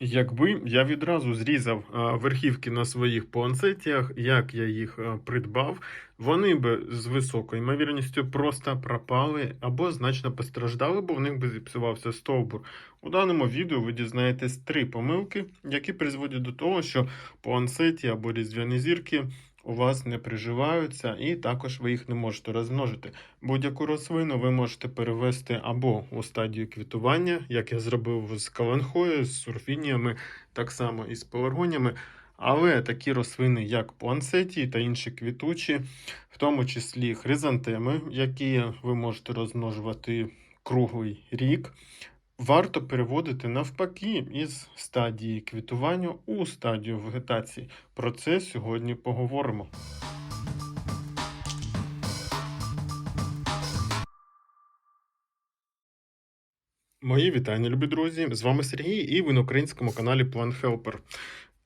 Якби я відразу зрізав верхівки на своїх пуансетіях, як я їх придбав, вони би з високою ймовірністю просто пропали або значно постраждали, бо в них би зіпсувався стовбур. У даному відео ви дізнаєтесь три помилки, які призводять до того, що пуансеті або різдвяні зірки у вас не приживаються, і також ви їх не можете розмножити. Будь-яку рослину ви можете перевести або у стадію квітування, як я зробив з каланхою, з сурфініями, так само і з пеларгоніями. Але такі рослини, як пуансеті та інші квітучі, в тому числі хризантеми, які ви можете розмножувати круглий рік, варто переводити навпаки із стадії квітування у стадію вегетації. Про це сьогодні поговоримо. Мої вітання, любі друзі! З вами Сергій і ви на українському каналі Plant Helper.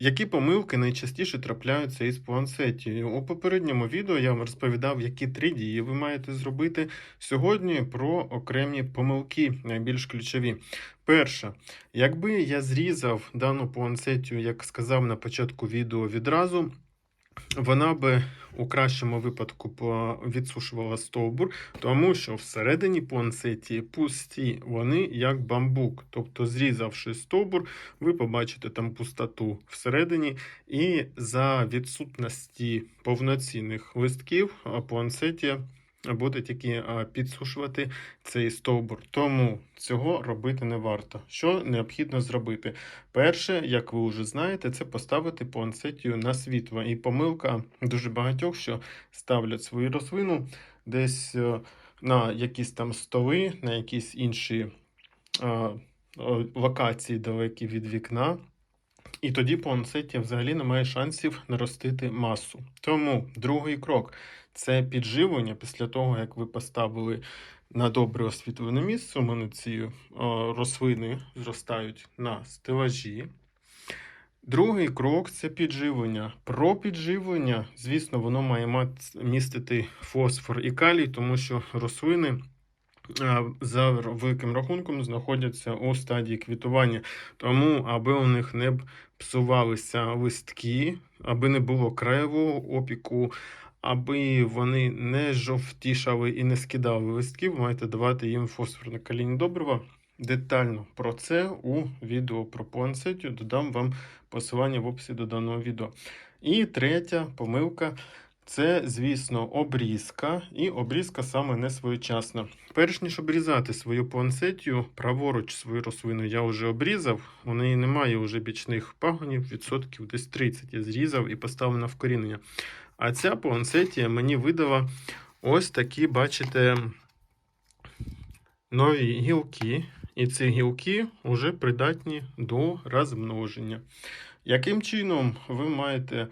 Які помилки найчастіше трапляються із плансетією? У попередньому відео я вам розповідав, які три дії ви маєте зробити. Сьогодні про окремі помилки, найбільш ключові. Перше, якби я зрізав дану плансетію, як сказав на початку відео відразу, вона би у кращому випадку відсушувала стовбур, тому що всередині плансеті пусті, вони як бамбук. Тобто, зрізавши стовбур, ви побачите там пустоту всередині, і за відсутності повноцінних листків а, плансетія буде тільки підсушувати цей стовбур. Тому цього робити не варто. Що необхідно зробити? Перше, як ви вже знаєте, це поставити пуансетію на світло. І помилка дуже багатьох, що ставлять свою рослину десь е, на якісь там столи, на якісь інші е, е, локації далекі від вікна. І тоді пуансетія взагалі не має шансів наростити масу. Тому другий крок це підживлення після того, як ви поставили на добре освітлене місце. У мене ці рослини зростають на стелажі. Другий крок це підживлення. Про підживлення, звісно, воно має містити фосфор і калій, тому що рослини за великим рахунком знаходяться у стадії квітування. Тому, аби у них не псувалися листки, аби не було краєвого опіку, аби вони не жовтішали і не скидали листків, маєте давати їм фосфорне калійні добрива. Детально про це у відео про плансетію додам вам посилання в описі до даного відео. І третя помилка це, звісно, обрізка, і обрізка саме не своєчасна. Перш ніж обрізати свою плансетію, праворуч свою рослину я вже обрізав, у неї немає вже бічних пагонів, відсотків десь 30 я зрізав і поставив на вкорінення. А ця плансетія мені видала ось такі, бачите, нові гілки. І ці гілки вже придатні до розмноження. Яким чином ви маєте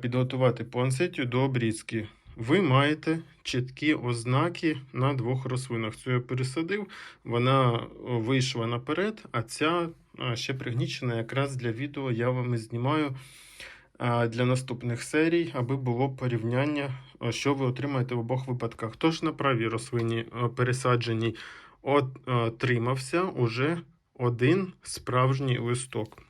підготувати плансетію до обрізки? Ви маєте чіткі ознаки на двох рослинах. Цю я пересадив, вона е, вийшла наперед, а ця е, ще пригнічена якраз для відео я вам і знімаю е, для наступних серій, аби було порівняння, е, що ви отримаєте в обох випадках. Тож на правій рослині е, пересадженій е, отримався уже один справжній листок.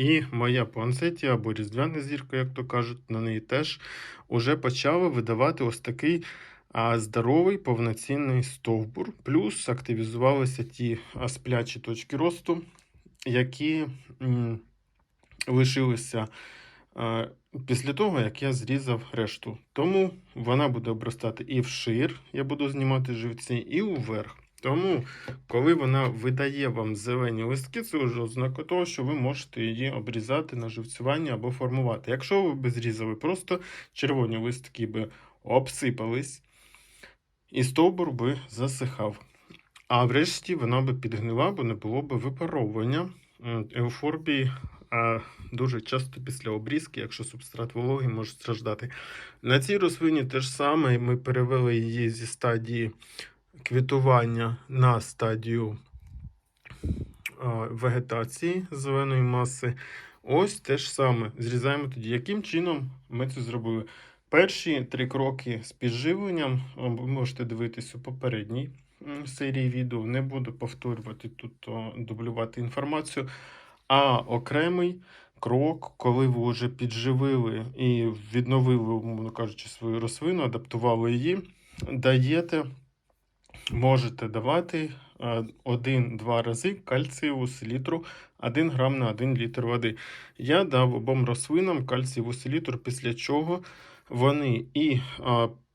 І моя пуансетія або різдвяна зірка, як то кажуть, на неї теж уже почала видавати ось такий а, здоровий повноцінний стовбур. Плюс активізувалися ті сплячі точки росту, які м, лишилися а, після того, як я зрізав решту. Тому вона буде обростати і вшир, я буду знімати живці, і уверх. Тому, коли вона видає вам зелені листки, це вже ознака того, що ви можете її обрізати на живцювання або формувати. Якщо ви б зрізали просто червоні листки би обсипались, і стовбур би засихав. А врешті вона би підгнила, бо не було б випаровування. Еуфорбії дуже часто після обрізки, якщо субстрат вологий, може страждати. На цій рослині те ж саме, ми перевели її зі стадії квітування на стадію вегетації зеленої маси. Ось те ж саме. Зрізаємо тоді. Яким чином ми це зробили? Перші три кроки з підживленням ви можете дивитися у попередній серії відео. Не буду повторювати тут, дублювати інформацію. А окремий крок, коли ви вже підживили і відновили, умовно кажучи, свою рослину, адаптували її, даєте, можете давати е, один-два рази кальцієву селітру 1 грам на 1 літр води. Я дав обом рослинам кальцієву селітру, після чого вони і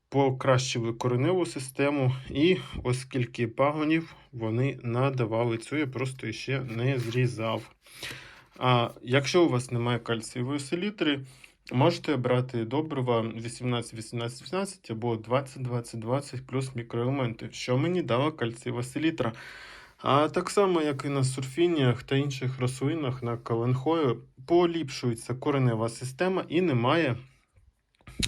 покращили кореневу систему, і оскільки пагонів вони надавали цю, я просто ще не зрізав. А якщо у вас немає кальцієвої селітри, можете брати добрива 18-18-18 або 20-20-20 плюс мікроелементи, що мені дала кальцієва селітра. А так само, як і на сурфініях та інших рослинах на каленхою, поліпшується коренева система і немає,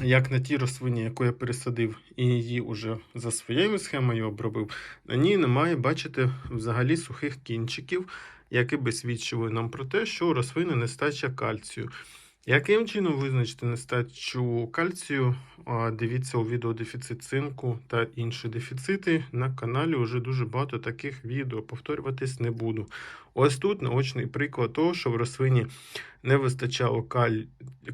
як на тій рослині, яку я пересадив і її уже за своєю схемою обробив, на ній немає, бачите, взагалі сухих кінчиків, які би свідчили нам про те, що у рослини нестача кальцію. Яким чином визначити нестачу кальцію? Дивіться у відео дефіцит цинку та інші дефіцити. На каналі вже дуже багато таких відео. Повторюватись не буду. Ось тут наочний приклад того, що в рослині не вистачало каль...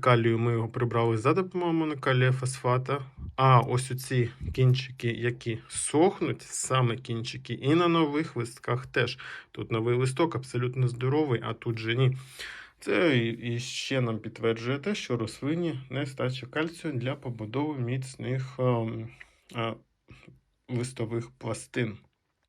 калію, ми його прибрали за допомогою монокалія фосфата. А ось оці кінчики, які сохнуть, саме кінчики, і на нових листках теж. Тут новий листок абсолютно здоровий, а тут же ні. Це і ще нам підтверджує те, що рослині нестача кальцію для побудови міцних ем, е, листових пластин.